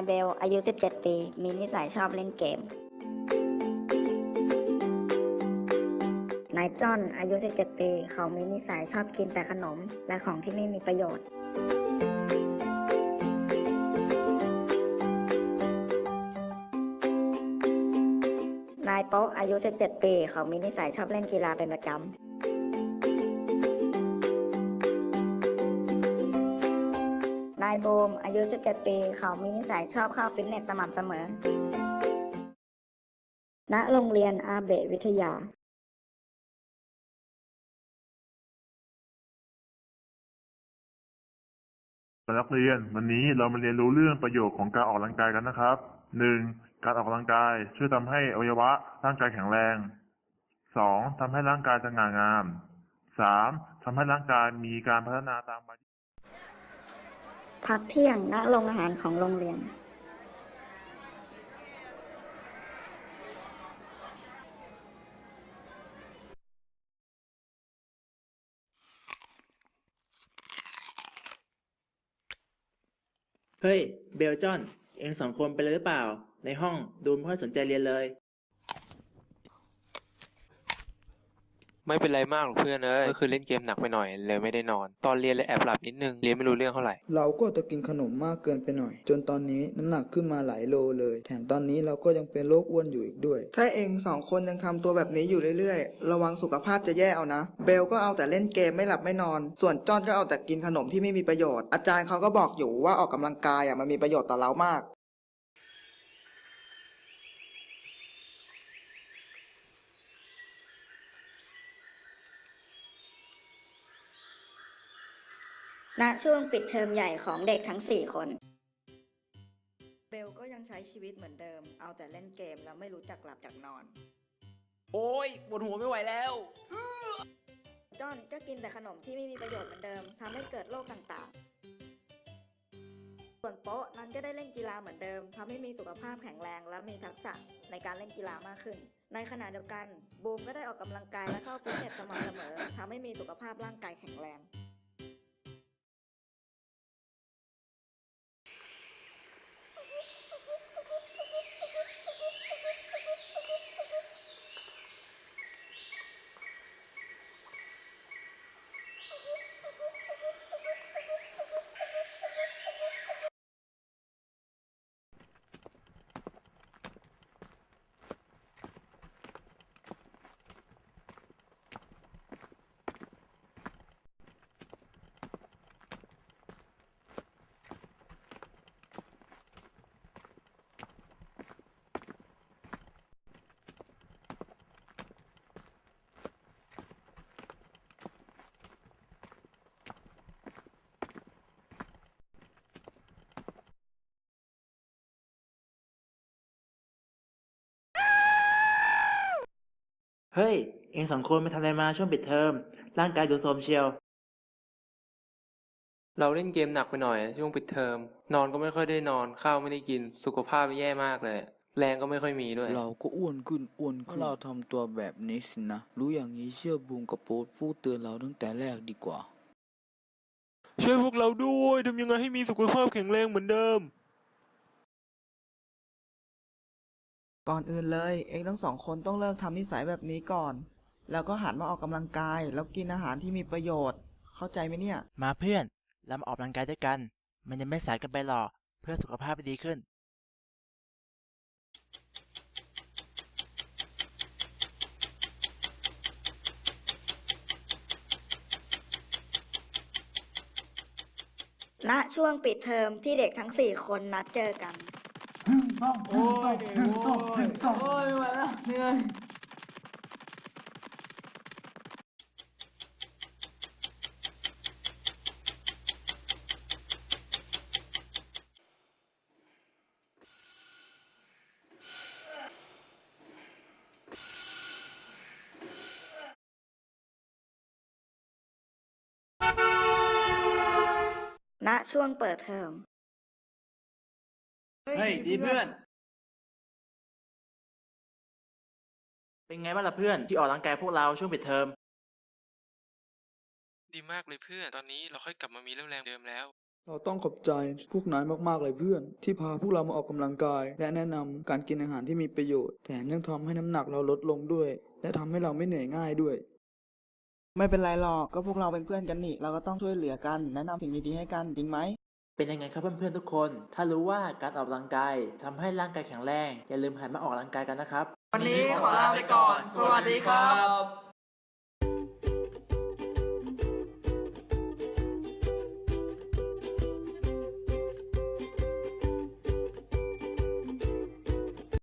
นายเบล อายุ 17 ปี มีนิสัยชอบเล่นเกม นายจอนอายุ 17 ปี เขามีนิสัยชอบกินแต่ขนม และของที่ไม่มีประโยชน์ นายโป๊ะอายุ 17 ปี เขามีนิสัยชอบเล่นกีฬาเป็นประจำายบูมอายุ 17 ปี เขามีนิสัยชอบเข้าฟิตเนสสม่ำเสมอ ณ โรงเรียนอาเบะวิทยานักเรียนวันนี้เรามาเรียนรู้เรื่องประโยชน์ของการออกกำลังกายกันนะครับหนึ่งการออกกำลังกายช่วยทำให้อวัยวะร่างกายแข็งแรงสองทำให้ร่างกายสง่างามสามทำให้ร่างกายมีการพัฒนาตามวัย พักเที่ยงณโรงอาหารของโรงเรียน เฮ้ย เบลจอน เองสองคนไปเลยหรือเปล่า ในห้องดูไม่ค่อยสนใจเรียนเลย ไม่เป็นไรมากหรอกเพื่อนเอ้ยเมื่อคืนเล่นเกมหนักไปหน่อยเลยไม่ได้นอน ตอนเรียนเลยแอบหลับนิดนึงเรียนไม่รู้เรื่องเท่าไหร่ เราก็จะกินขนมมากเกินไปหน่อย จนตอนนี้น้ำหนักขึ้นมาหลายโลเลย แถมตอนนี้เราก็ยังเป็นโรคอ้วนอยู่อีกด้วย ถ้าเองสองคนยังทำตัวแบบนี้อยู่เรื่อยๆ ระวังสุขภาพจะแย่เอานะ เบลก็เอาแต่เล่นเกมไม่หลับไม่นอน ส่วนจอนก็เอาแต่กินขนมที่ไม่มีประโยชน์ อาจารย์เขาก็บอกอยู่ว่าออกกำลังกายอะมันมีประโยชน์ต่อเรามาก ณช่วงปิดเทอมใหญ่ของเด็กทั้ง 4 คน เบลก็ยังใช้ชีวิตเหมือนเดิม เอาแต่เล่นเกมแล้วไม่รู้จักหลับจักนอน โอ้ยปวดหัวไม่ไหวแล้ว จอนก็กินแต่ขนมที่ไม่มีประโยชน์เหมือนเดิมทำให้เกิดโรคต่างๆ ส่วนโป๊ะนั้นก็ได้เล่นกีฬาเหมือนเดิมทำให้มีสุขภาพแข็งแรงและมีทักษะในการเล่นกีฬามากขึ้น ในขณะเดียวกันบูมก็ได้ออกกำลังกายและเข้าฟิตเนสสม่ำเสมอทำให้มีสุขภาพร่างกายแข็งแรง เฮ้ย เองสองคนไปทำอะไรมาช่วงปิดเทอม ร่างกายดูโทรมเชียว เราเล่นเกมหนักไปหน่อยช่วงปิดเทอม นอนก็ไม่ค่อยได้นอนข้าวไม่ได้กินสุขภาพแย่มากเลย แรงก็ไม่ค่อยมีด้วย เราก็อ้วนขึ้นอ้วนขึ้นเราทำตัวแบบนี้สินะ รู้อย่างนี้เชื่อบูมกับโป๊ตพูดเตือนเราตั้งแต่แรกดีกว่า ช่วยพวกเราด้วยทำยังไงให้มีสุขภาพแข็งแรงเหมือนเดิม ก่อนอื่นเลยเองทั้งสองคนต้องเลิกทำนิสัยแบบนี้ก่อน แล้วก็หันมาออกกำลังกาย แล้วกินอาหารที่มีประโยชน์ เข้าใจไหมเนี่ย มาเพื่อนเรามาออกกำลังกายด้วยกัน มันยังไม่สายเกันไปหรอกเพื่อสุขภาพที่ดีขึ้น ณช่วงปิดเทอมที่เด็กทั้ง 4 คนนัดเจอกัน โอ้ยโอ้ยโอ้ยไม่ไหวแล้วเหนื่อยณช่วงเปิดเทอม เฮ้ยดีเพื่อน เป็นไงบ้างล่ะเพื่อนที่ออกกำลังกายพวกเราช่วงปิดเทอม ดีมากเลยเพื่อน ตอนนี้เราค่อยกลับมามีเรี่ยวแรงเดิมแล้ว เราต้องขอบใจพวกนายมากๆเลยเพื่อน ที่พาพวกเรามาออกกำลังกาย และแนะนำการกินอาหารที่มีประโยชน์แถมยังทำให้น้ำหนักเราลดลงด้วย และทำให้เราไม่เหนื่อยง่ายด้วย ไม่เป็นไรหรอก ก็พวกเราเป็นเพื่อนกันนี่ เราก็ต้องช่วยเหลือกัน แนะนำสิ่งดีๆให้กัน จริงไหม เป็นยังไงครับเพื่อนๆทุกคน ถ้ารู้ว่าการออกกำลังกายทำให้ร่างกายแข็งแรง อย่าลืมหันมาออกกำลังกายกันนะครับ วันนี้ขอลาไปก่อน สวัสดีครับ